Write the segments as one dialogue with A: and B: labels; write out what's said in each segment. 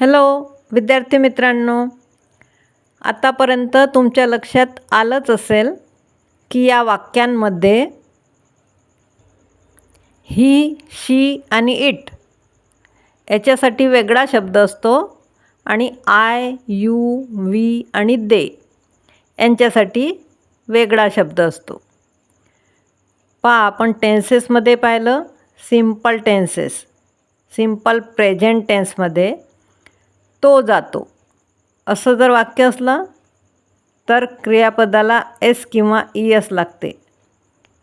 A: Hello विद्यार्थी मित्रांनो आतापर्यंत तुमच्या लक्षात आलंच असेल की या वाक्यांमध्ये ही शी आणि इट याच्यासाठी वेगळा शब्द असतो आणि आय यू वी आणि दे यांच्यासाठी वेगळा शब्द असतो. पहा आपण टेन्सेसमध्ये पाहिलं सिंपल टेन्सेस सिंपल प्रेझेंट टेन्समध्ये तो जातो. असं जर वाक्य असलं तर क्रियापदाला एस किंवा ई एस लागते.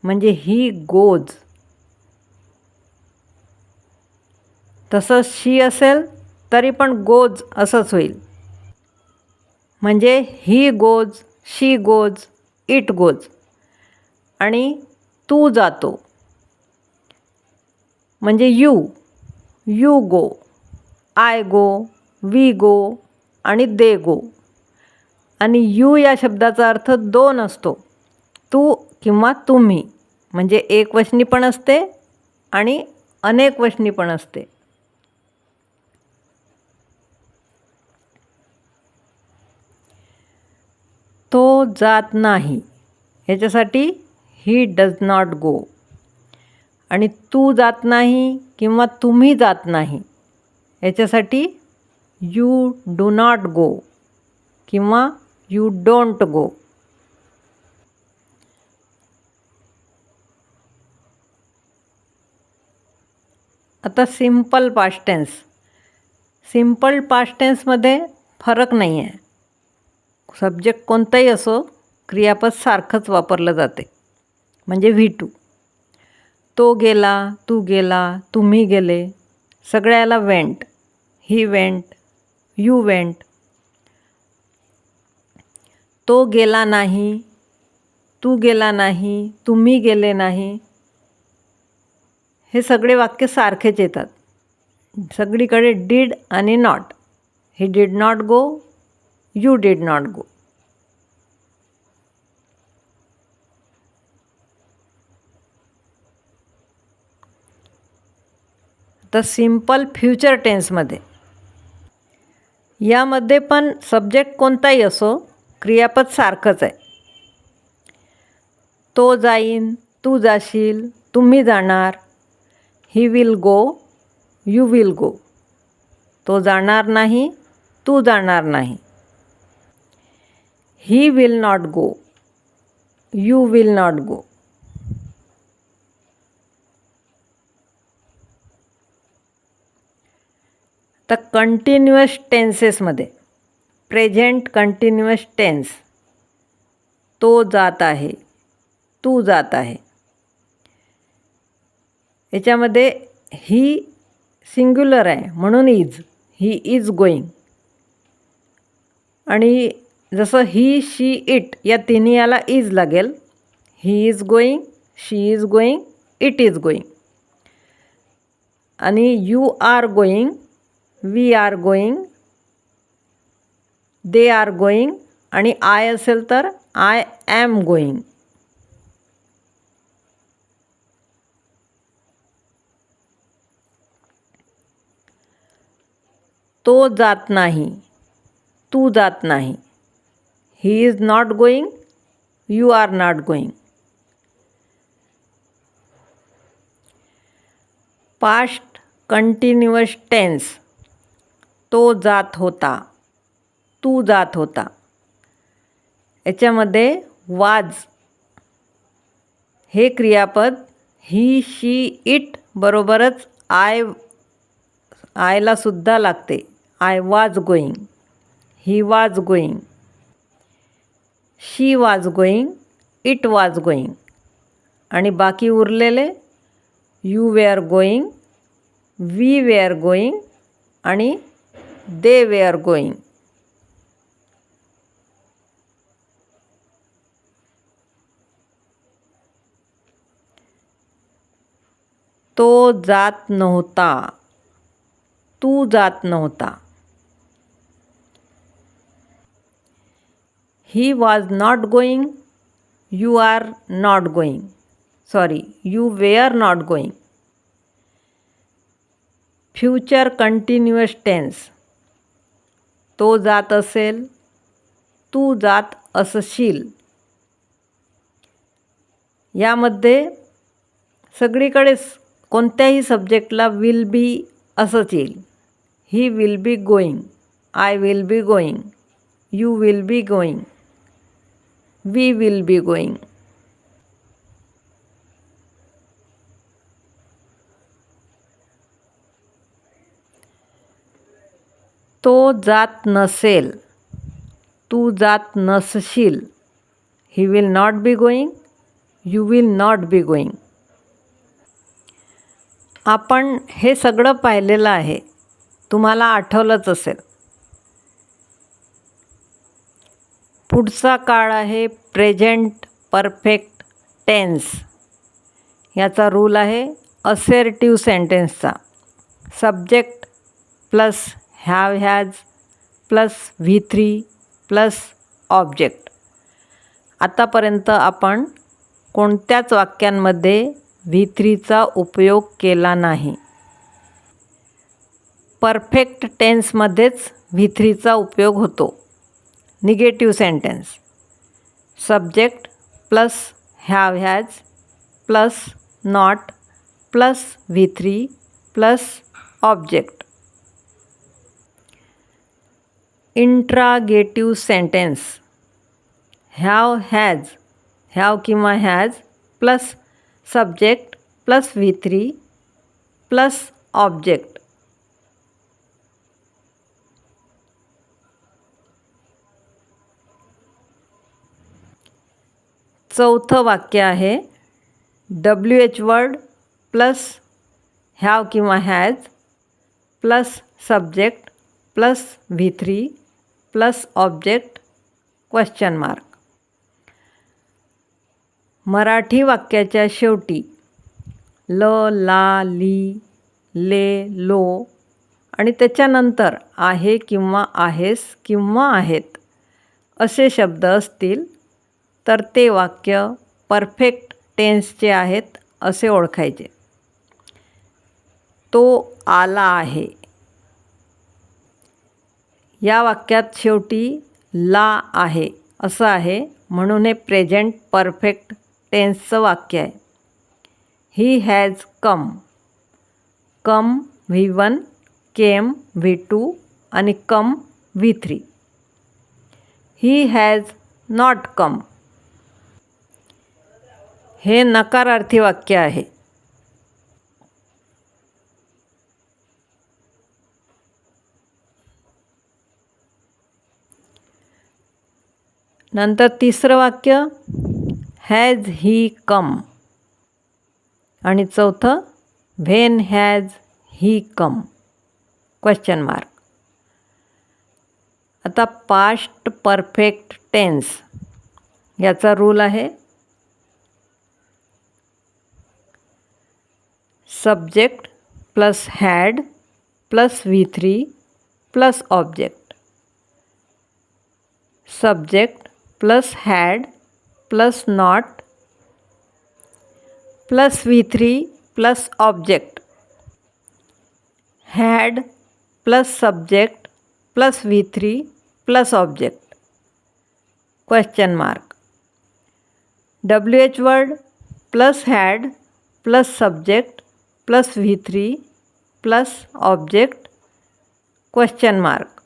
A: म्हणजे ही गोज. तसंच शी असेल तरी पण गोज असंच होईल. म्हणजे ही goes she goes it goes. आणि तू जातो. म्हणजे you you go I go we go आणि दे गो. आणि यू या शब्दाचा अर्थ दोन असतो. तू किंवा तुम्ही. म्हणजे एक वचनी पण असते आणि अनेक वचनी पण असते. तो जात नाही. ह्याच्यासाठी ही डज नॉट गो. आणि तू जात नाही किंवा तुम्ही जात नाही. याच्यासाठी यू डू नॉट गो किंवा यू डोंट गो. आता सिंपल पास्टेन्स सिंपल पास्टेन्समध्ये फरक नाही आहे. सब्जेक्ट कोणताही असो क्रियापद सारखंच वापरलं जाते. म्हणजे व्ही टू. तो गेला तू गेला तुम्ही गेले सगळ्याला went. He went you went. तो गेला नाही तू गेला नाही तुम्ही गेले नाही. हे सगळे वाक्य सारखेच येतात. सगळीकडे डीड आणि not he did not go you did not go तर सिंपल फ्युचर टेन्समध्ये यामध्ये पण सब्जेक्ट कोणताही असो क्रियापद सारखंच आहे. तो जाईन तू जाशील तुम्ही जाणार. He will go you will go तो जाणार नाही तू जाणार नाही. He will not go you will not go तर कंटिन्युअस टेन्सेसमध्ये प्रेझेंट कंटिन्युअस टेन्स तो जात आहे तू जात आहे. याच्यामध्ये ही सिंग्युलर आहे म्हणून इज ही इज गोईंग आणि जसं ही शी इट या तिन्ही याला इज लागेल he is going she is going it is going आणि you are going we are going they are going आणि आय असेल तर आय ॲम गोईंग तो जात नाही तू जात नाही. He is not going you are not going past continuous tense तो जात होता. तू जात होता. याच्यामध्ये वाज. हे क्रियापद ही शी इट बरोबरच आय आयला सुद्धा लागते. I was going he was going शी वाज गोईंग इट वाज गोईंग आणि बाकी उरलेले you were going we were going आणि दे वे आर गोईंग तो जात नव्हता. तू जात नव्हता. He was not going you are not going sorry you were not going future continuous tense तो जात असेल तू जात असशील. यामध्ये सगळीकडेच कोणत्याही सब्जेक्टला विल बी असंच येईल. He will be going I will be going you will be going we will be going तो जात नसेल तू जात नसशील. He will not be going you will not be going आपण हे सगळं पाहिलेलं आहे तुम्हाला आठवलंच असेल. पुढचा काळ आहे प्रेझेंट परफेक्ट टेन्स याचा रूल आहे assertive सेंटेन्सचा subject plus have has plus V three plus object आतापर्यंत आपण कोणत्याच वाक्यांमध्ये व्ही थ्रीचा उपयोग केला नाही. परफेक्ट टेन्समध्येच व्ही थ्रीचा उपयोग होतो. Negative sentence subject plus have has plus not plus V three plus object interrogative sentence have has have किंवा has plus subject plus V three plus object चौथं वाक्य आहे W H word plus have किंवा has plus subject plus V three plus object question mark Marathi वाक्याच्या शेवटी ल ला ली ले लो आणि त्याच्यानंतर आहे किंवा आहेस किंवा आहेत असे शब्द असतील तर ते वाक्य परफेक्ट टेन्सचे आहेत असे ओळखायचे. तो आला आहे. या वाक्यात शेवटी ला आहे असं आहे. म्हणून हे प्रेझेंट परफेक्ट टेन्सचं वाक्य आहे. He has come come V one came V two आणि come V three he has not come हे नकारार्थी वाक्य आहे. नंतर तिसरं वाक्य हॅज ही कम आणि चौथं when has he come question mark आता पास्ट परफेक्ट टेन्स याचा रूल आहे. Subject plus had plus V three plus object subject plus had plus not plus V3 plus object. Had plus subject plus V3 plus object. Question mark. WH word plus had plus subject plus V3 plus object. Question mark.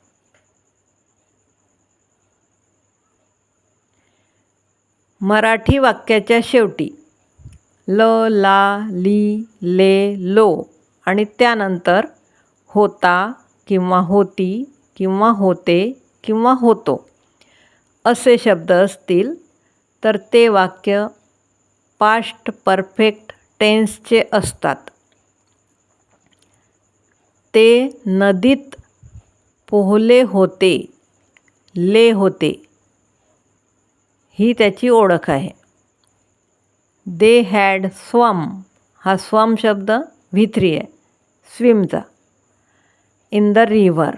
A: Marathi वाक्याच्या शेवटी. ल ला ली ले low. आणि त्यानंतर होता किंवा होती किंवा होते किंवा होतो. असे शब्द असतील. तर ते वाक्य पास्ट परफेक्ट टेन्सचे असतात. ते नदीत पोहले होते ले होते. ही त्याची ओळख आहे. दे हॅड स्वम हा स्वम शब्द व्ही आहे. स्विमचा in the river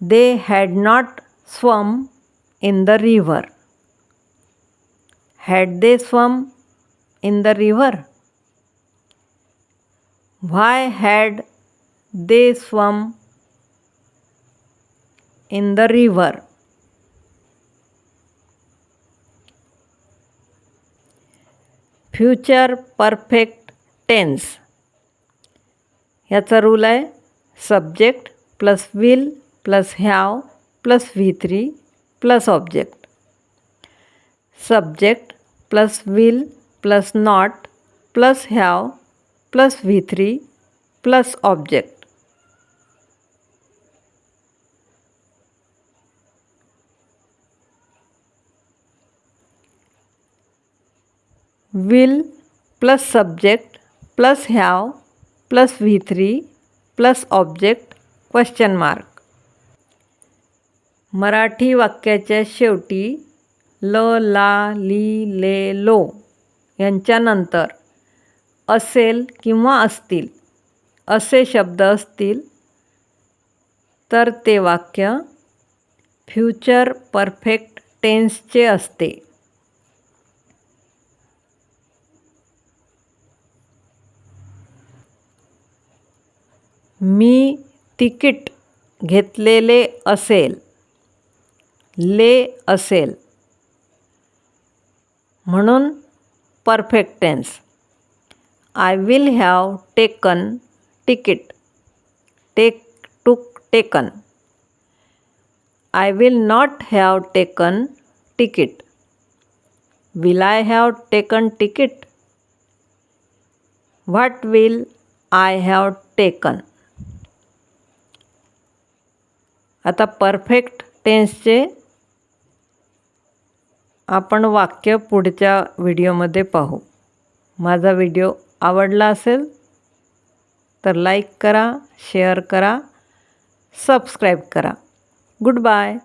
A: they had not swum in the river had they swum in the river why had they swum in the river future perfect tense. ह्याचा रूल आहे subject plus will plus have plus V three plus object subject plus will plus not plus have plus V three plus object will plus subject plus have plus V three plus object question mark Marathi वाक्याच्या शेवटी ल ला ली ले low यांच्यानंतर असेल किंवा असतील असे शब्द असतील तर ते वाक्य फ्युचर परफेक्ट टेन्सचे असते. मी तिकीट घेतलेले असेल. ले असेल. म्हणून perfect tense I will have taken ticket take took taken I will not have taken ticket will I have taken ticket what will I have taken आता परफेक्ट टेन्सचे आपण वाक्य पुढच्या व्हिडिओमध्ये पाहू. माझा व्हिडिओ आवडला असेल तर लाईक करा शेअर करा सबस्क्राईब करा. Good bye